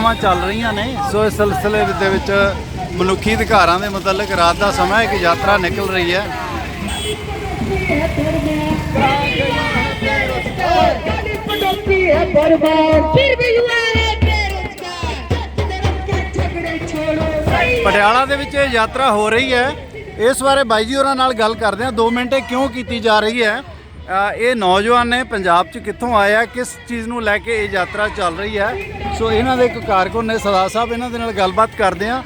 ਆਵਾਂ ਚੱਲ ਰਹੀਆਂ ਨੇ। ਸੋ ਇਸ ਸਿਲਸਿਲੇ ਦੇ ਵਿੱਚ ਮਨੁੱਖੀ ਅਧਿਕਾਰਾਂ ਦੇ ਮੁਤਲਕ ਰਾਤ ਦਾ ਸਮਾਂ ਇੱਕ ਯਾਤਰਾ ਨਿਕਲ ਰਹੀ ਹੈ। ਪਟਿਆਲਾ ਦੇ ਵਿੱਚ ਇਹ ਯਾਤਰਾ ਹੋ ਰਹੀ ਹੈ। ਇਸ ਬਾਰੇ ਬਾਈ ਜੀ ਹੋਰਾਂ ਨਾਲ ਗੱਲ ਕਰਦੇ ਹਾਂ। 2 ਮਿੰਟੇ ਕਿਉਂ ਕੀਤੀ ਜਾ ਰਹੀ ਹੈ? ਇਹ ਨੌਜਵਾਨ ਨੇ ਪੰਜਾਬ 'ਚ ਕਿੱਥੋਂ ਆਏ ਆ, ਕਿਸ ਚੀਜ਼ ਨੂੰ ਲੈ ਕੇ ਇਹ ਯਾਤਰਾ ਚੱਲ ਰਹੀ ਹੈ? ਸੋ ਇਹਨਾਂ ਦੇ ਇੱਕ ਕਾਰਕੁਨ ਨੇ ਸਰਦਾਰ ਸਾਹਿਬ, ਇਹਨਾਂ ਦੇ ਨਾਲ ਗੱਲਬਾਤ ਕਰਦੇ ਹਾਂ।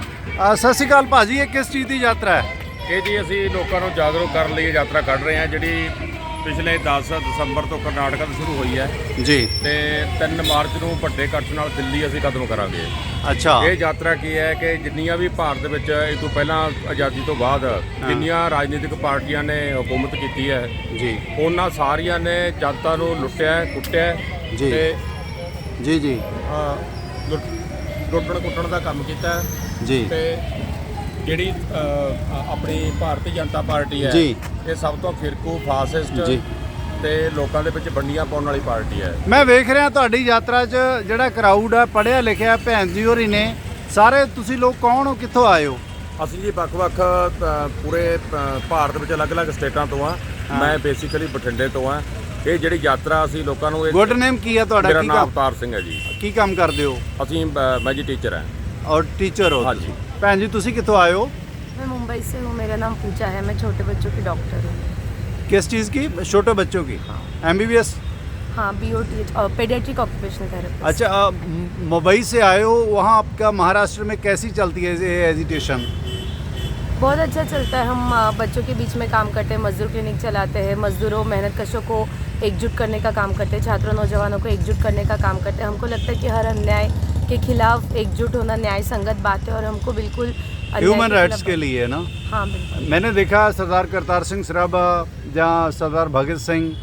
ਸਤਿ ਸ਼੍ਰੀ ਅਕਾਲ ਭਾਜੀ, ਇਹ ਕਿਸ ਚੀਜ਼ ਦੀ ਯਾਤਰਾ ਹੈ? ਇਹ ਜੀ ਅਸੀਂ ਲੋਕਾਂ ਨੂੰ ਜਾਗਰੂਕ ਕਰਨ ਲਈ ਇਹ ਯਾਤਰਾ ਕੱਢ ਰਹੇ ਹਾਂ, ਜਿਹੜੀ ਪਿਛਲੇ 10 ਦਸੰਬਰ ਤੋਂ ਕਰਨਾਟਕਾ ਤੋਂ ਸ਼ੁਰੂ ਹੋਈ ਹੈ। ਜੀ। ਤੇ 3 ਮਾਰਚ ਨੂੰ ਵੱਡੇ ਇਕੱਠ ਨਾਲ ਦਿੱਲੀ ਅਸੀਂ ਕਦਮ ਕਰਾਂਗੇ। ਅੱਛਾ। ਇਹ ਯਾਤਰਾ ਕੀ ਹੈ ਕਿ ਜਿੰਨੀਆਂ ਵੀ ਭਾਰਤ ਵਿੱਚ ਇਸ ਤੋਂ ਪਹਿਲਾਂ ਆਜ਼ਾਦੀ ਤੋਂ ਬਾਅਦ ਜਿੰਨੀਆਂ ਰਾਜਨੀਤਿਕ ਪਾਰਟੀਆਂ ਨੇ ਹਕੂਮਤ ਕੀਤੀ ਹੈ ਜੀ। ਉਹਨਾਂ ਸਾਰੀਆਂ ਨੇ ਜਨਤਾ ਨੂੰ ਲੁੱਟਿਆ ਕੁੱਟਿਆ ਜੀ। ਤੇ ਜੀ ਜੀ। ਲੁੱਟਣ ਕੁੱਟਣ ਦਾ ਕੰਮ ਕੀਤਾ। ਜੀ। ਤੇ ਜਿਹੜੀ ਆਪਣੀ ਭਾਰਤੀ ਜਨਤਾ ਪਾਰਟੀ ਹੈ ਜੀ। ਇਹ ਸਭ ਤੋਂ ਫਿਰਕੂ ਫਾਸਿਸਟ ਜੀ। ਤੇ ਲੋਕਾਂ ਦੇ ਵਿੱਚ ਵੰਡੀਆਂ ਪਾਉਣ ਵਾਲੀ ਪਾਰਟੀ ਹੈ। ਮੈਂ ਵੇਖ ਰਿਹਾ ਤੁਹਾਡੀ ਯਾਤਰਾ 'ਚ ਜਿਹੜਾ ਕਰਾਊਡ ਆ ਪੜਿਆ ਲਿਖਿਆ ਭੈਣ ਜੀ ਹੋਰੀ ਨੇ ਸਾਰੇ ਤੁਸੀਂ ਲੋਕ ਕੌਣ ਹੋ ਕਿੱਥੋਂ ਆਏ ਹੋ? ਅਸੀਂ ਜੀ ਵੱਖ-ਵੱਖ ਪੂਰੇ ਭਾਰਤ ਵਿੱਚ ਅਲੱਗ-ਅਲੱਗ ਸਟੇਟਾਂ ਤੋਂ ਆ ਮੈਂ ਬੇਸਿਕਲੀ ਬਠਿੰਡੇ ਤੋਂ ਆ ਇਹ ਜਿਹੜੀ ਯਾਤਰਾ ਅਸੀਂ ਲੋਕਾਂ ਨੂੰ ਗੁੱਡ ਨੇਮ ਕੀ ਹੈ ਤੁਹਾਡਾ? ਕੀ ਨਾਮ ਕੰਮ ਅਵਤਾਰ ਸਿੰਘ ਹੈ ਜੀ। ਕੀ ਕੰਮ ਕਰਦੇ ਹੋ? ਅਸੀਂ ਮੈਂ ਜੀ ਟੀਚਰ ਹਾਂ। ਔਰ ਟੀਚਰ ਹੋ ਹਾਂਜੀ। ਤੁਸੀਂ। ਭੈਣ ਜੀ ਤੁਸੀਂ ਕਿੱਥੋਂ ਆਏ ਹੋ मैं मुंबई से हूँ मेरा नाम पूजा है मैं छोटे बच्चों की डॉक्टर हूँ किस चीज़ की छोटे बच्चों की एम बी बी एस हाँ B O T pediatric occupational therapist अच्छा अ, म- मुंबई से आए हो वहाँ आपका महाराष्ट्र में कैसी चलती है ये एजिटेशन बहुत अच्छा चलता है हम अ, बच्चों के बीच में काम करते हैं मजदूर क्लिनिक चलाते हैं मजदूरों मेहनत कशों को एकजुट करने का काम करते हैं छात्रों नौजवानों को एकजुट करने का काम करते हैं हमको लगता है कि हर अन्याय के खिलाफ एकजुट होना न्याय संगत बात है और हमको बिल्कुल अन्याय ह्यूमन राइट्स खिलाफ- के लिए ना हाँ बिल्कुल मैंने देखा सरदार करतार सिंह सराबा जहाँ सरदार भगत सिंह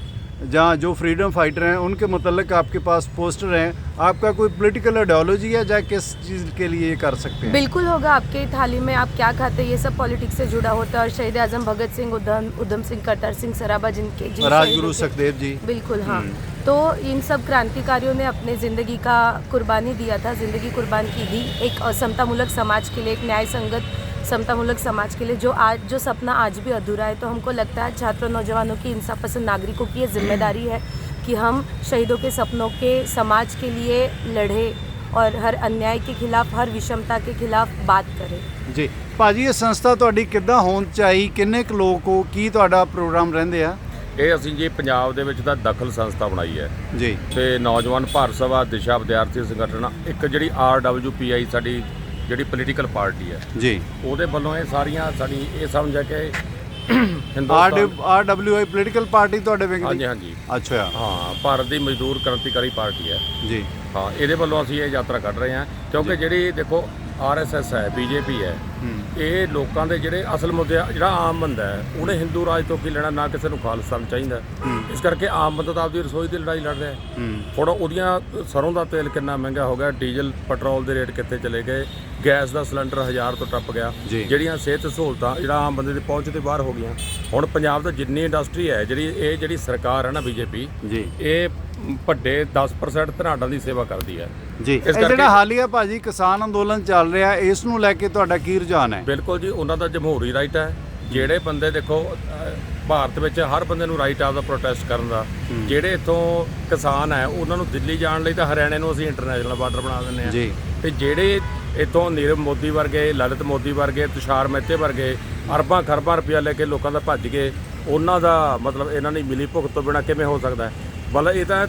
जहाँ जो फ्रीडम फाइटर हैं उनके मतलब आपके पास पोस्टर हैं। आपका कोई पॉलिटिकल आइडियोलॉजी है या किस चीज़ के लिए ये कर सकते हैं? बिल्कुल होगा आपके थाली में। आप क्या खाते हैं? ये सब पॉलिटिक्स से जुड़ा होता है। और शहीद आज़म भगत सिंह उधम उधम सिंह करतार सिंह सराबा जिनके जिन राजगुरु सुखदेव जी। बिल्कुल हाँ। तो इन सब क्रांतिकारियों ने अपने ज़िंदगी का कुर्बानी दिया था। ज़िंदगी कुर्बान की थी एक अ, समतामूलक समाज के लिए एक न्याय संगत समतामूलक समाज के लिए जो आज जो सपना आज भी अधूरा है तो हमको लगता है छात्रों नौजवानों की इंसाफ पसंद नागरिकों की ये जिम्मेदारी है कि हम शहीदों के सपनों के समाज के लिए लड़े और हर अन्याय के खिलाफ हर विषमता के खिलाफ बात करें ਜੀ ਭਾਜੀ ਇਹ ਸੰਸਥਾ ਤੁਹਾਡੀ ਕਿੱਦਾਂ ਹੋਂਦ ਚ ਆਈ ਕਿੰਨੇ ਕੁ ਲੋਕ ਹੋ ਕੀ ਤੁਹਾਡਾ ਪ੍ਰੋਗਰਾਮ ਰਹਿੰਦੇ ਆ ਇਹ ਅਸੀਂ ਜੀ ਪੰਜਾਬ ਦੇ ਵਿੱਚ ਤਾਂ ਦਖਲ ਸੰਸਥਾ ਬਣਾਈ ਹੈ ਜੀ ਤੇ ਨੌਜਵਾਨ ਭਾਰਤ ਸਭਾ ਦਿਸ਼ਾ ਵਿਦਿਆਰਥੀ ਸੰਗਠਨ ਇੱਕ ਜਿਹੜੀ ਆਰਡਬਲਯੂਪੀਆਈ ਸਾਡੀ ਜਿਹੜੀ ਪੋਲੀਟੀਕਲ ਪਾਰਟੀ ਹੈ। ਜੀ। ਉਹਦੇ ਵੱਲੋਂ ਇਹ ਸਾਰੀਆਂ ਸਾਡੀ ਇਹ ਸਮਝ ਹੈ ਕਿ R Hindustan R W I political party ਤੁਹਾਡੇ ਵਿੰਗ ਹਾਂਜੀ ਦੀ? ਹਾਂਜੀ ਅੱਛਾ। ਹਾਂ ਭਾਰਤ ਦੀ ਮਜ਼ਦੂਰ ਕ੍ਰਾਂਤੀਕਾਰੀ ਪਾਰਟੀ ਹੈ। ਜੀ। ਹਾਂ ਇਹਦੇ ਵੱਲੋਂ ਅਸੀਂ ਇਹ ਯਾਤਰਾ ਕੱਢ ਰਹੇ ਹਾਂ ਕਿਉਂਕਿ ਜਿਹੜੀ ਦੇਖੋ ਆਰਐਸਐਸ ਹੈ ਬੀਜੇਪੀ ਹੈ। ਇਹ ਲੋਕਾਂ ਦੇ ਜਿਹੜੇ ਅਸਲ ਮੁੱਦੇ ਆ, ਜਿਹੜਾ ਆਮ ਬੰਦਾ ਹੈ ਉਹਨੇ ਹਿੰਦੂ ਰਾਜ ਤੋਂ ਕੀ ਲੈਣਾ ਨਾ ਕਿਸੇ ਨੂੰ ਖਾਲਿਸਤਾਨ ਚਾਹੀਦਾ। ਇਸ ਕਰਕੇ ਆਮ ਬੰਦਾ ਤਾਂ ਆਪਦੀ ਰਸੋਈ ਦੀ ਲੜਾਈ ਲੜ ਰਿਹਾ ਹੈ। ਹੂੰ। ਹੁਣ ਉਹਦੀਆਂ ਸਰੋਂ ਦਾ ਤੇਲ ਕਿੰਨਾ ਮਹਿੰਗਾ ਹੋ ਗਿਆ ਡੀਜ਼ਲ ਪੈਟਰੋਲ ਦੇ ਰੇਟ ਕਿੱਥੇ ਚਲੇ ਗਏ? ਗੈਸ ਦਾ ਸਿਲੰਡਰ 1000 ਤੋਂ ਟੱਪ ਗਿਆ। ਜੀ। ਜਿਹੜੀਆਂ ਸਿਹਤ ਸਹੂਲਤਾਂ ਜਿਹੜਾ ਆਮ ਬੰਦੇ ਦੇ ਪਹੁੰਚ ਦੇ ਬਾਹਰ ਹੋ ਗਈਆਂ। ਹੁਣ ਪੰਜਾਬ ਦਾ ਜਿੰਨੀ ਇੰਡਸਟਰੀ ਹੈ ਜਿਹੜੀ ਇਹ ਜਿਹੜੀ ਸਰਕਾਰ ਹੈ ਨਾ ਬੀਜੇਪੀ ਜੀ। ਇਹ ਵੱਡੇ 10% ਧਨਾਡਾਂ ਦੀ ਸੇਵਾ ਕਰਦੀ ਹੈ। ਜੀ। ਇਸ ਇਹ ਜਿਹੜਾ ਹਾਲੀਆ ਭਾਜੀ ਕਿਸਾਨ ਅੰਦੋਲਨ ਚੱਲ ਰਿਹਾ ਇਸ ਨੂੰ ਲੈ ਕੇ ਤੁਹਾਡਾ ਕੀ ਰੁਝਾਨ ਹੈ? ਬਿਲਕੁਲ ਜੀ ਉਹਨਾਂ ਦਾ ਜਮਹੂਰੀ ਰਾਈਟ ਹੈ। ਜਿਹੜੇ ਬੰਦੇ ਦੇਖੋ ਭਾਰਤ ਵਿੱਚ ਹਰ ਬੰਦੇ ਨੂੰ ਰਾਈਟ ਆਪਦਾ ਪ੍ਰੋਟੈਸਟ ਕਰਨ ਦਾ। ਜਿਹੜੇ ਇੱਥੋਂ ਕਿਸਾਨ ਹੈ ਉਹਨਾਂ ਨੂੰ ਦਿੱਲੀ ਜਾਣ ਲਈ ਤਾਂ ਹਰਿਆਣੇ ਨੂੰ ਅਸੀਂ ਇੰਟਰਨੈਸ਼ਨਲ ਬਾਰਡਰ ਬਣਾ ਦਿੰਦੇ ਜੀ। ਆ ਤੇ ਜਿਹੜੇ ਇੱਥੋਂ ਨੀਰਵ ਮੋਦੀ ਵਰਗੇ ਲਲਿਤ ਮੋਦੀ ਵਰਗੇ ਤੁਸ਼ਾਰ ਮਹਿਤੇ ਵਰਗੇ ਅਰਬਾਂ ਖਰਬਾਂ ਰੁਪਇਆ ਲੈ ਕੇ ਲੋਕਾਂ ਦਾ ਭੱਜ ਗਏ ਉਹਨਾਂ ਦਾ ਮਤਲਬ ਇਹਨਾਂ ਦੀ ਮਿਲੀ ਭੁਗਤ ਤੋਂ ਬਿਨਾ ਕਿਵੇਂ ਹੋ ਸਕਦਾ ਮਤਲਬ ਇਹ ਤਾਂ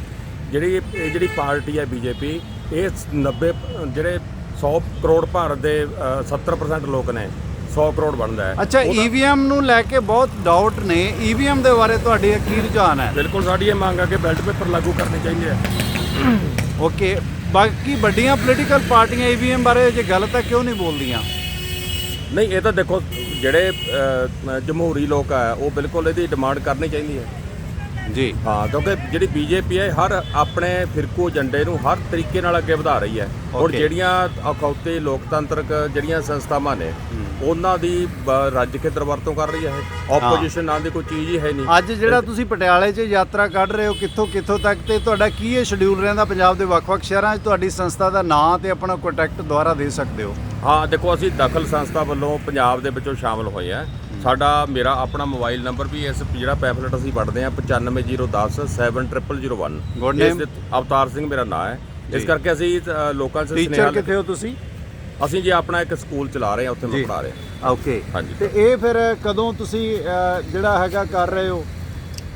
ਜਿਹੜੀ ਇਹ ਜਿਹੜੀ ਪਾਰਟੀ ਹੈ ਬੀਜੇਪੀ ਇਹ 90 ਜਿਹੜੇ 100 ਕਰੋੜ ਭਾਰਤ ਦੇ ਅ, 70% ਲੋਕ ਨੇ। 100 ਕਰੋੜ ਬਣਦਾ ਹੈ। ਅੱਛਾ ਈਵੀਐਮ ਨੂੰ ਲੈ ਕੇ ਬਹੁਤ ਡਾਊਟ ਨੇ। ਈਵੀਐਮ ਦੇ ਬਾਰੇ ਤੁਹਾਡੀ ਕੀ ਰੁਝਾਨ ਹੈ? ਬਿਲਕੁਲ ਸਾਡੀ ਇਹ ਮੰਗ ਹੈ ਕਿ ਬੈਲਟ ਪੇਪਰ ਲਾਗੂ ਕਰਨੇ ਚਾਹੀਦੇ ਆ ਓਕੇ ਬਾਕੀ ਵੱਡੀਆਂ ਪੋਲੀਟੀਕਲ ਪਾਰਟੀਆਂ ਈਵੀਐਮ ਬਾਰੇ ਜੇ ਗਲਤ ਹੈ ਕਿਉਂ ਨਹੀਂ ਬੋਲਦੀਆਂ? ਨਹੀਂ ਇਹ ਤਾਂ ਦੇਖੋ ਜਿਹੜੇ ਜਮਹੂਰੀ ਲੋਕ ਆ ਉਹ ਬਿਲਕੁਲ ਇਹਦੀ ਡਿਮਾਂਡ ਕਰਨੀ ਚਾਹੀਦੀ ਹੈ। ਜੀ। ਹਾਂ ਕਿਉਂਕਿ ਜਿਹੜੀ ਬੀਜੇਪੀ ਹੈ ਹਰ ਆਪਣੇ ਫਿਰਕੂ ਏਜੰਡੇ ਨੂੰ ਹਰ ਤਰੀਕੇ ਨਾਲ ਅੱਗੇ ਵਧਾ ਰਹੀ ਹੈ। ਹੁਣ Okay. ਜਿਹੜੀਆਂ ਅਖੌਤੇ ਲੋਕਤੰਤਰਕ ਜਿਹੜੀਆਂ ਸੰਸਥਾਵਾਂ ਨੇ ਉਹਨਾਂ ਦੀ ਬ- ਰੱਜ ਕੇ ਦਰਵਰਤੋਂ ਕਰ ਰਹੀ ਹੈ ਆਪੋਜੀਸ਼ਨ ਨਾਂ ਦੀ ਕੋਈ ਚੀਜ਼ ਹੀ ਹੈ ਨਹੀਂ। ਅੱਜ ਜਿਹੜਾ ਤੁਸੀਂ ਪਟਿਆਲੇ 'ਚ ਯਾਤਰਾ ਕੱਢ ਰਹੇ ਹੋ ਕਿੱਥੋਂ ਕਿੱਥੋਂ ਤੱਕ ਤੇ ਤੁਹਾਡਾ ਕੀ ਇਹ ਸ਼ਡਿਊਲ ਰਹਿੰਦਾ ਪੰਜਾਬ ਦੇ ਵੱਖ-ਵੱਖ ਸ਼ਹਿਰਾਂ 'ਚ? ਤੁਹਾਡੀ ਸੰਸਥਾ ਦਾ ਨਾਂ ਤੇ ਆਪਣਾ ਕੰਟੈਕਟ ਦੁਆਰਾ ਦੇ ਸਕਦੇ ਹੋ। ਹਾਂ ਦੇਖੋ ਅਸੀਂ ਦਖਲ ਸੰਸਥਾ ਵੱਲੋਂ ਪੰਜਾਬ ਦੇ ਵਿੱਚੋਂ ਸ਼ਾਮਲ ਹੋਏ ਆ ਸਾਡਾ ਮੇਰਾ ਆਪਣਾ ਮੋਬਾਈਲ ਨੰਬਰ ਵੀ ਇਸ ਜਿਹੜਾ ਪੈਫਲੇਟ ਅਸੀਂ ਵੜਦੇ ਆ 95010 7001 Good name? ਅਵਤਾਰ ਸਿੰਘ ਮੇਰਾ ਨਾਮ ਹੈ। ਇਸ। ਕਰਕੇ ਅਸੀਂ ਅ, ਲੋਕਾਂ 'ਚ ਟੀਚਰ ਕਿੱਥੇ ਹੋ ਤੁਸੀਂ? ਅਸੀਂ ਜੀ ਆਪਣਾ ਇੱਕ ਸਕੂਲ ਚਲਾ ਰਹੇ ਹਾਂ ਉੱਥੇ ਮੈਂ ਜੀ। ਪੜ੍ਹਾ ਰਿਹਾ। ਓਕੇ। ਹਾਂਜੀ। ਤੇ ਇਹ ਫਿਰ ਕਦੋਂ ਤੁਸੀਂ ਅਹ, ਜਿਹੜਾ ਹੈਗਾ ਕਰ ਰਹੇ ਹੋ?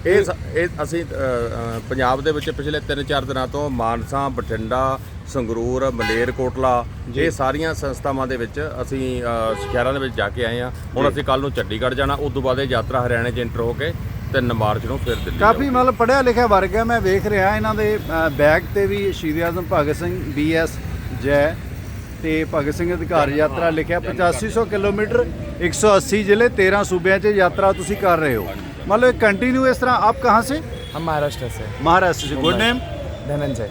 ਇਹ ਸ- ਇਹ ਅਸੀਂ ਅ, ਅ, ਪੰਜਾਬ ਦੇ ਵਿੱਚ ਪਿਛਲੇ 3-4 ਦਿਨਾਂ ਤੋਂ ਮਾਨਸਾ ਬਠਿੰਡਾ ਸੰਗਰੂਰ ਮਲੇਰਕੋਟਲਾ ਇਹ ਸਾਰੀਆਂ ਸੰਸਥਾਵਾਂ ਦੇ ਵਿੱਚ ਅਸੀਂ ਅ, ਸ਼ਹਿਰਾਂ ਦੇ ਵਿੱਚ ਜਾ ਕੇ ਆਏ ਹਾਂ। ਹੁਣ ਅਸੀਂ ਕੱਲ ਨੂੰ ਚੰਡੀਗੜ੍ਹ ਜਾਣਾ ਉਸ ਤੋਂ ਬਾਅਦ ਇਹ ਯਾਤਰਾ ਹਰਿਆਣੇ 'ਚ ਐਂਟਰ ਹੋ ਕੇ 3 ਮਾਰਚ ਨੂੰ ਫਿਰ ਦਿੱਲੀ ਕਾਫੀ ਜਾਊਗੀ। ਮਤਲਬ ਪੜਿਆ ਲਿਖਿਆ ਵਰਗ ਹੈ ਮੈਂ ਵੇਖ ਰਿਹਾ ਇਹਨਾਂ ਦੇ ਅਹ, ਬੈਗ ਤੇ ਵੀ ਸ਼ਹੀਦ ਆਜ਼ਮ ਭਗਤ ਸਿੰਘ ਬੀਐਸ ਜੈ ਤੇ ਭਗਤ ਸਿੰਘ ਅਧਿਕਾਰ ਯਾਤਰਾ ਲਿਖਿਆ 8500 ਕਿਲੋਮੀਟਰ 180 ਜ਼ਿਲ੍ਹੇ 13 ਸੂਬਿਆਂ 'ਚ ਯਾਤਰਾ ਤੁਸੀਂ ਕਰ ਰਹੇ ਹੋ ਮਤਲਬ ਕੰਟੀਨਿਊ ਇਸ ਤਰ੍ਹਾਂ ਆਪ ਕਹਾਂ से हम महाराष्ट्र से महाराष्ट्र से good name Dhananjay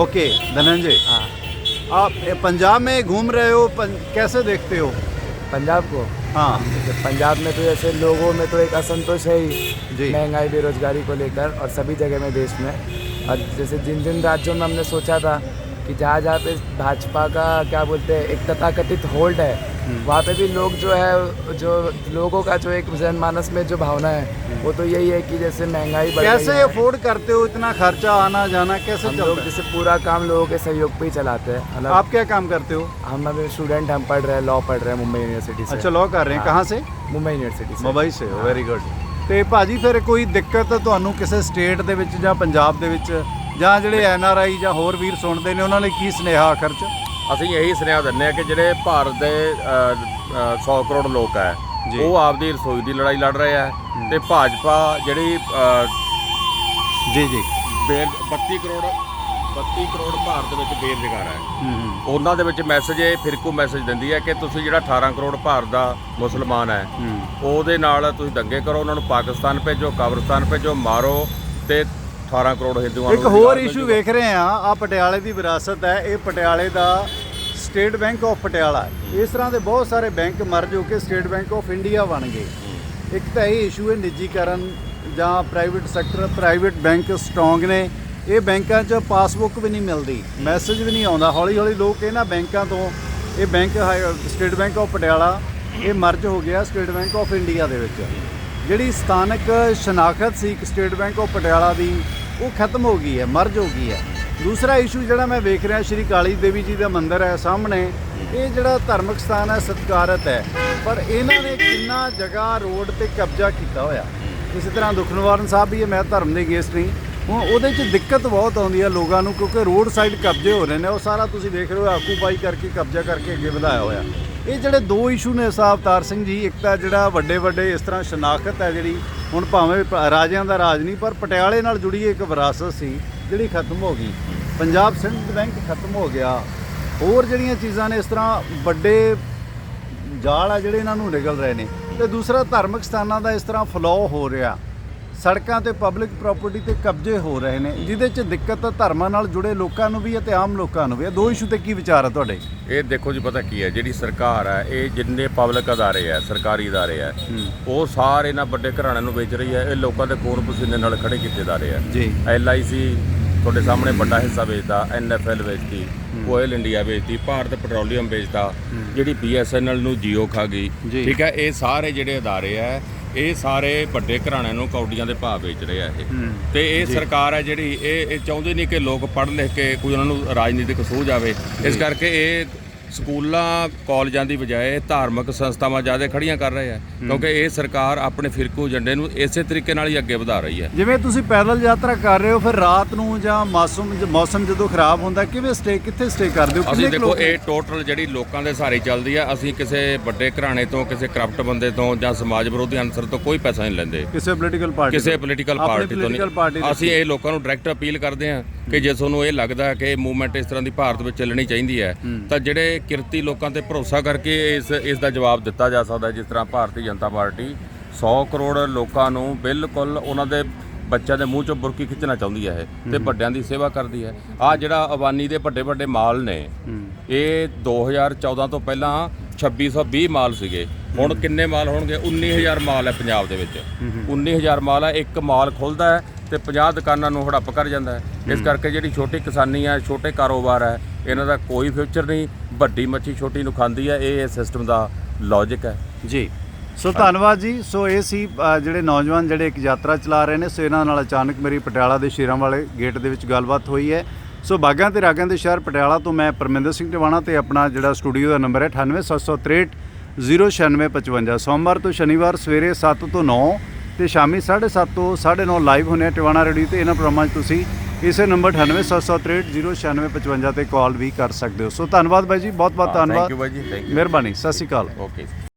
okay Dhananjay हाँ आप ए, पंजाब में घूम रहे हो पं, कैसे देखते हो पंजाब को हाँ जैसे पंजाब में तो जैसे लोगों में तो एक असंतोष है ही जी। महंगाई बेरोजगारी को लेकर और सभी जगह में देश में और जैसे जिन जिन राज्यों में हमने सोचा था कि जहाँ जहाँ पे भाजपा का क्या बोलते हैं एक तथाकथित होल्ड है वहाँ पे भी लोग जो है जो लोगों का जो एक जनमानस में जो भावना है वो तो यही है कि जैसे महंगाई बढ़ कैसे रही है अफोर्ड करते हो इतना खर्चा आना जाना कैसे हम चलता लोग है जैसे पूरा काम लोगों के सहयोग पे ही चलाते हैं मतलब आप क्या काम करते हो हम अभी स्टूडेंट हम पढ़ रहे हैं लॉ पढ़ रहे हैं मुंबई यूनिवर्सिटी से अच्छा लॉ कर रहे हैं कहाँ से ਮੁੰਬਈ ਯੂਨੀਵਰਸਿਟੀ ਸੇ ਮੁੰਬਈ ਸੇ ਵੈਰੀ ਗੁੱਡ ਤੇ ਭਾਜੀ ਫਿਰ ਕੋਈ ਦਿੱਕਤ ਤੁਹਾਨੂੰ ਕਿਸੇ ਸਟੇਟ ਦੇ ਵਿੱਚ ਜਾਂ ਪੰਜਾਬ ਦੇ ਵਿੱਚ ਜਾਂ ਜਿਹੜੇ ਐਨ ਆਰ ਆਈ ਜਾਂ ਹੋਰ ਵੀਰ ਸੁਣਦੇ ਨੇ ਉਹਨਾਂ ਲਈ ਕੀ ਸੁਨੇਹਾ ਆਖਰ ਚ? ਅਸੀਂ ਇਹੀ ਸੁਨੇਹਾ ਦਿੰਦੇ ਆ ਕਿ ਜਿਹੜੇ ਭਾਰਤ ਦੇ ਅ, ਅ, 100 ਕਰੋੜ ਲੋਕ ਜੀ। ਉਹ ਆਪਦੀ ਰਸੋਈ ਦੀ ਲੜਾਈ ਲੜ ਰਹੇ ਆ ਤੇ ਭਾਜਪਾ ਜਿਹੜੀ ਜੀ ਜੀ। ਬੇ 32 ਕਰੋੜ 32 ਕਰੋੜ ਭਾਰਤ ਵਿੱਚ ਬੇਰੁਜ਼ਗਾਰ ਹੈ। ਉਹਨਾਂ ਦੇ ਵਿੱਚ ਮੈਸੇਜ ਇਹ ਫਿਰਕੂ ਮੈਸੇਜ ਦਿੰਦੀ ਹੈ ਕਿ ਤੁਸੀਂ ਜਿਹੜਾ 18 ਕਰੋੜ ਭਾਰਤ ਦਾ ਮੁਸਲਮਾਨ ਹੈ। ਉਹਦੇ ਨਾਲ ਤੁਸੀਂ ਦੰਗੇ ਕਰੋ ਉਹਨਾਂ ਨੂੰ ਪਾਕਿਸਤਾਨ ਭੇਜੋ ਕਬਰਸਤਾਨ ਭੇਜੋ ਮਾਰੋ ਤੇ 18 ਕਰੋੜ ਹਿੰਦੂਆਂ ਨੂੰ ਇੱਕ ਹੋਰ ਰੁਜ਼ਗਾਰ ਇਸ਼ੂ ਵੇਖ ਰਹੇ ਆ ਆ ਪਟਿਆਲੇ ਦੀ ਵਿਰਾਸਤ ਹੈ ਇਹ ਪਟਿਆਲੇ ਦਾ ਸਟੇਟ ਬੈਂਕ ਆਫ ਪਟਿਆਲਾ ਹੈ। ਇਸ ਤਰ੍ਹਾਂ ਦੇ ਬਹੁਤ ਸਾਰੇ ਬੈਂਕ ਮਰਜ ਹੋ ਕੇ ਸਟੇਟ ਬੈਂਕ ਆਫ ਇੰਡੀਆ ਬਣ ਗਏ। ਇੱਕ ਤਾਂ ਇਹ ਇਸ਼ੂ ਹੈ ਨਿੱਜੀਕਰਨ ਜਾਂ private sector private bank strong ਨੇ। ਇਹ ਬੈਂਕਾਂ 'ਚ ਪਾਸਬੁੱਕ ਵੀ ਨਹੀਂ ਮਿਲਦੀ ਮੈਸੇਜ ਵੀ ਨਹੀਂ ਆਉਂਦਾ। ਹੌਲੀ ਹੌਲੀ ਲੋਕ ਇਹਨਾਂ ਬੈਂਕਾਂ ਤੋਂ ਇਹ bank state bank of Patiala ਇਹ ਮਰਜ ਹੋ ਗਿਆ ਸਟੇਟ ਬੈਂਕ ਆਫ ਇੰਡੀਆ ਦੇ ਵਿੱਚ। ਜਿਹੜੀ ਸਥਾਨਕ ਸ਼ਨਾਖਤ ਸੀ ਇੱਕ ਸਟੇਟ ਬੈਂਕ ਆਫ ਪਟਿਆਲਾ ਦੀ ਉਹ ਖਤਮ ਹੋ ਗਈ ਹੈ, ਮਰਜ ਹੋ ਗਈ ਹੈ। ਦੂਸਰਾ ਇਸ਼ੂ ਜਿਹੜਾ ਮੈਂ ਵੇਖ ਰਿਹਾ, ਸ਼੍ਰੀ ਕਾਲੀ ਦੇਵੀ ਜੀ ਦਾ ਮੰਦਿਰ ਹੈ ਸਾਹਮਣੇ, ਇਹ ਜਿਹੜਾ ਧਾਰਮਿਕ ਸਥਾਨ ਹੈ, ਸਤਿਕਾਰਤ ਹੈ। ਪਰ ਇਹਨਾਂ ਨੇ ਕਿੰਨਾ ਜਗ੍ਹਾ ਰੋਡ ਤੇ ਕਬਜ਼ਾ ਕੀਤਾ ਹੋਇਆ। ਇਸੇ ਤਰ੍ਹਾਂ ਦੁਖਨਿਵਾਰਨ ਸਾਹਿਬ ਵੀ ਹੈ ਮੈਂ ਧਰਮ ਦੇ ਅਗੇਂਸਟ ਨਹੀਂ। ਹੁਣ ਉਹਦੇ 'ਚ ਦਿੱਕਤ ਬਹੁਤ ਆਉਂਦੀ ਹੈ ਲੋਕਾਂ ਨੂੰ, ਕਿਉਂਕਿ ਰੋਡ ਸਾਈਡ ਕਬਜ਼ੇ ਹੋ ਰਹੇ ਨੇ, ਉਹ ਸਾਰਾ ਤੁਸੀਂ ਦੇਖ ਰਹੇ ਹੋ, ਆਕੂਪਾਈ ਕਰਕੇ ਕਬਜ਼ਾ ਕਰਕੇ ਅੱਗੇ ਵਧਾਇਆ ਹੋਇਆ। ਇਹ ਜਿਹੜੇ ਦੋ ਇਸ਼ੂ ਨੇ ਸਾਹਿਬ ਅਵਤਾਰ ਸਿੰਘ ਜੀ, ਇੱਕ ਤਾਂ ਜਿਹੜਾ ਵੱਡੇ ਵੱਡੇ ਇਸ ਤਰ੍ਹਾਂ ਸ਼ਨਾਖਤ ਹੈ ਜਿਹੜੀ, ਹੁਣ ਭਾਵੇਂ ਰਾਜਿਆਂ ਦਾ ਰਾਜ ਨਹੀਂ, ਪਰ ਪਟਿਆਲੇ ਨਾਲ ਜੁੜੀ ਇੱਕ ਵਿਰਾਸਤ ਸੀ, ਜਿਹੜੀ ਖਤਮ ਹੋ ਗਈ। ਪੰਜਾਬ ਸਿੰਧ ਬੈਂਕ ਖਤਮ ਹੋ ਗਿਆ। ਹੋਰ ਜਿਹੜੀਆਂ ਚੀਜ਼ਾਂ ਨੇ, ਇਸ ਤਰ੍ਹਾਂ ਵੱਡੇ ਜਾਲ ਆ ਜਿਹੜੇ ਇਹਨਾਂ ਨੂੰ ਨਿਕਲ ਰਹੇ ਨੇ। ਤੇ ਦੂਸਰਾ ਧਾਰਮਿਕ ਸਥਾਨਾਂ ਦਾ ਇਸ ਤਰ੍ਹਾਂ ਫਲੋ ਹੋ ਰਿਹਾ। ਸੜਕਾਂ ਤੇ ਪਬਲਿਕ ਪ੍ਰਾਪਰਟੀ ਤੇ ਕਬਜ਼ੇ ਹੋ ਰਹੇ ਨੇ ਜਿਹਦੇ 'ਚ ਦਿੱਕਤ ਧਰਮਾਂ ਨਾਲ ਜੁੜੇ ਲੋਕਾਂ ਨੂੰ ਵੀ ਹੈ ਤੇ ਆਮ ਲੋਕਾਂ ਨੂੰ ਵੀ ਹੈ। ਦੋ ਇਸ਼ੂ ਤੇ ਕੀ ਵਿਚਾਰ ਹੈ ਤੁਹਾਡੇ? ਇਹ ਦੇਖੋ ਜੀ ਪਤਾ ਕੀ ਹੈ ਜਿਹੜੀ ਸਰਕਾਰ ਹੈ ਇਹ ਜਿੰਨੇ ਪਬਲਿਕ ਅਦਾਰੇ ਆ ਸਰਕਾਰੀ ਅਦਾਰੇ ਆ ਉਹ ਸਾਰੇ ਇਹਨਾਂ ਵੱਡੇ ਘਰਾਣਿਆਂ ਨੂੰ ਵੇਚ ਰਹੀ ਹੈ। ਇਹ ਲੋਕਾਂ ਦੇ ਖੂਨ ਪਸੀਨੇ ਨਾਲ ਖੜੇ ਕੀਤੇ ਅਦਾਰੇ ਆ ਜੀ। ਐਲਆਈਸੀ ਤੁਹਾਡੇ ਸਾਹਮਣੇ ਵੱਡਾ ਹਿੱਸਾ ਵੇਚਦਾ ਐਨਐਫਐਲ ਵੇਚਦੀ ਕੋਇਲ ਇੰਡੀਆ ਵੇਚਦੀ ਭਾਰਤ ਪੈਟਰੋਲੀਅਮ ਵੇਚਦਾ ਜਿਹੜੀ ਬੀਐਸਐਨਐਲ ਨੂੰ ਜੀਓ ਖਾ ਗਈ। ਠੀਕ ਹੈ ਇਹ ਸਾਰੇ ਜਿਹੜੇ ਅਦਾਰੇ ਆ ਇਹ ਸਾਰੇ ਵੱਡੇ ਘਰਾਣਿਆਂ ਨੂੰ ਕੌਡੀਆਂ ਦੇ ਭਾਅ ਵੇਚ ਰਹੇ ਆ ਇਹ। ਤੇ ਇਹ ਸਰਕਾਰ ਹੈ ਜਿਹੜੀ ਇਹ ਇਹ ਚਾਹੁੰਦੀ ਨਹੀਂ ਕਿ ਲੋਕ ਪੜ੍ਹ ਲਿਖ ਕੇ ਕੋਈ ਉਹਨਾਂ ਨੂੰ ਰਾਜਨੀਤਿਕ ਸੂਝ ਆਵੇ। ਇਸ ਕਰਕੇ ਇਹ ਸਕੂਲਾਂ ਕਾਲਜਾਂ ਦੀ ਬਜਾਏ ਧਾਰਮਿਕ ਸੰਸਥਾਵਾਂ ਜ਼ਿਆਦਾ ਖੜੀਆਂ ਕਰ ਰਹੇ ਆ ਕਿਉਂਕਿ ਇਹ ਸਰਕਾਰ ਆਪਣੇ ਫਿਰਕੂ ਏਜੰਡੇ ਨੂੰ ਇਸੇ ਤਰੀਕੇ ਨਾਲ ਹੀ ਅੱਗੇ ਵਧਾ ਰਹੀ ਹੈ। ਜਿਵੇਂ ਤੁਸੀਂ ਪੈਦਲ ਯਾਤਰਾ ਕਰ ਰਹੇ ਹੋ ਫਿਰ ਰਾਤ ਨੂੰ ਜਾਂ ਮੌਸਮ ਮੌਸਮ ਜਦੋਂ ਖਰਾਬ ਹੁੰਦਾ ਕਿਵੇਂ ਸਟੇ ਕਿੱਥੇ ਸਟੇ ਕਰਦੇ ਹੋ? ਅਸੀਂ ਦੇਖੋ ਇਹ ਟੋਟਲ ਜਿਹੜੀ ਲੋਕਾਂ ਦੇ ਸਹਾਰੇ ਚੱਲਦੀ ਆ ਅਸੀਂ ਕਿਸੇ ਵੱਡੇ ਘਰਾਣੇ ਤੋਂ ਕਿਸੇ ਕਰਪਟ ਬੰਦੇ ਤੋਂ ਜਾਂ ਸਮਾਜ ਵਿਰੋਧੀ ਅਨਸਰ ਤੋਂ ਕੋਈ ਪੈਸਾ ਨਹੀਂ ਲੈਂਦੇ। ਕਿਸੇ ਪੋਲੀਟੀਕਲ ਪਾਰਟੀ ਕਿਸੇ ਪੋਲੀਟੀਕਲ ਆਪਣੀ ਪਾਰਟੀ ਤੋਂ ਨਹੀਂ। ਅਸੀਂ ਇਹ ਲੋਕਾਂ ਨੂੰ ਡਾਇਰੈਕਟ ਅਪੀਲ ਕਰਦੇ ਹਾਂ ਕਿ ਜੇ ਤੁਹਾਨੂੰ ਇਹ ਲੱਗਦਾ ਕਿ ਇਹ ਮੂਵਮੈਂਟ ਇਸ ਤਰ੍ਹਾਂ ਦੀ ਭਾਰਤ ਵਿੱਚ ਚੱਲਣੀ ਚਾਹੀਦੀ ਹੈ ਤਾਂ ਜਿਹੜੇ ਕਿਰਤੀ ਲੋਕਾਂ ਤੇ ਭਰੋਸਾ ਕਰਕੇ ਇਸ ਇਸ ਦਾ ਜਵਾਬ ਦਿੱਤਾ ਜਾ ਸਕਦਾ ਜਿਸ ਤਰ੍ਹਾਂ ਭਾਰਤੀ ਜਨਤਾ ਪਾਰਟੀ 100 ਕਰੋੜ ਲੋਕਾਂ ਨੂੰ ਬਿਲਕੁਲ ਉਹਨਾਂ ਦੇ ਬੱਚਿਆਂ ਦੇ ਮੂੰਹ ਚੋਂ ਬੁਰਕੀ ਖਿੱਚਣਾ ਚਾਹੁੰਦੀ ਹੈ ਇਹ ਤੇ ਵੱਡਿਆਂ ਦੀ ਸੇਵਾ ਕਰਦੀ ਹੈ। ਆ ਜਿਹੜਾ ਅਵਾਨੀ ਦੇ ਵੱਡੇ ਵੱਡੇ ਮਾਲ ਨੇ ਇਹ 2014 ਤੋਂ ਪਹਿਲਾਂ 2620 ਮਾਲ ਸੀਗੇ। ਹੁਣ ਕਿੰਨੇ ਮਾਲ ਹੋਣਗੇ? 19000 ਮਾਲ ਹੈ ਪੰਜਾਬ ਦੇ ਵਿੱਚ। 19000 ਮਾਲ ਹੈ ਇੱਕ ਮਾਲ ਖੁੱਲਦਾ ਹੈ ਤੇ 50 ਦੁਕਾਨਾਂ ਨੂੰ ਹੜੱਪ ਕਰ ਜਾਂਦਾ ਹੈ। ਇਸ ਕਰਕੇ ਜਿਹੜੀ ਛੋਟੀ ਕਿਸਾਨੀ ਹੈ ਛੋਟੇ ਕਾਰੋਬਾਰ ਹੈ ਇਹਨਾਂ ਦਾ ਕੋਈ ਫਿਊਚਰ ਨਹੀਂ। ਵੱਡੀ ਮੱਛੀ ਛੋਟੀ ਨੂੰ ਖਾਂਦੀ ਹੈ ਇਹ ਸਿਸਟਮ ਦਾ ਲੌਜੀਕ ਹੈ। ਜੀ। ਸੋ ਧੰਨਵਾਦ ਜੀ। ਸੋ ਇਹ ਸੀ ਜਿਹੜੇ ਨੌਜਵਾਨ ਜਿਹੜੇ ਇੱਕ ਯਾਤਰਾ ਚਲਾ ਰਹੇ ਨੇ ਸੋ ਇਹਨਾਂ ਨਾਲ ਅਚਾਨਕ ਮੇਰੀ ਪਟਿਆਲਾ ਦੇ ਸ਼ੇਰਾਂ ਵਾਲੇ ਗੇਟ ਦੇ ਵਿੱਚ ਗੱਲਬਾਤ ਹੋਈ ਹੈ। ਸੋ ਬਾਗਾਂ ਤੇ ਰਾਗਾਂ ਦੇ ਸ਼ਹਿਰ ਪਟਿਆਲਾ ਤੋਂ ਮੈਂ ਪਰਮਿੰਦਰ ਸਿੰਘ ਟਿਵਾਣਾ ਤੇ ਆਪਣਾ ਜਿਹੜਾ ਸਟੂਡੀਓ ਦਾ ਨੰਬਰ ਹੈ 98763 09655 ਸੋਮਵਾਰ ਤੋਂ ਸ਼ਨੀਵਾਰ ਸਵੇਰੇ 7 ਤੋਂ 9 ਤੇ ਸ਼ਾਮੀ 7:30 ਤੋਂ 9:30 ਲਾਈਵ ਹੁੰਨੇ ਆ ਟਿਵਾਣਾ ਰੇਡੀਓ ਤੇ ਇਹਨਾਂ ਪ੍ਰੋਗਰਾਮਾਂ 'ਚ ਤੁਸੀਂ ਇਸੇ ਨੰਬਰ 98763 09655 ਤੇ ਕਾਲ ਵੀ ਕਰ ਸਕਦੇ ਹੋ। ਸੋ ਧੰਨਵਾਦ ਬਾਈ ਜੀ ਬਹੁਤ ਬਹੁਤ ਥੈਂਕ ਧੰਨਵਾਦ। ਯੂ ਬਾਈ ਜੀ ਥੈਂਕ ਯੂ ਮਿਹਰਬਾਨੀ ਸਤਿ ਸ਼੍ਰੀ ਅਕਾਲ। ਓਕੇ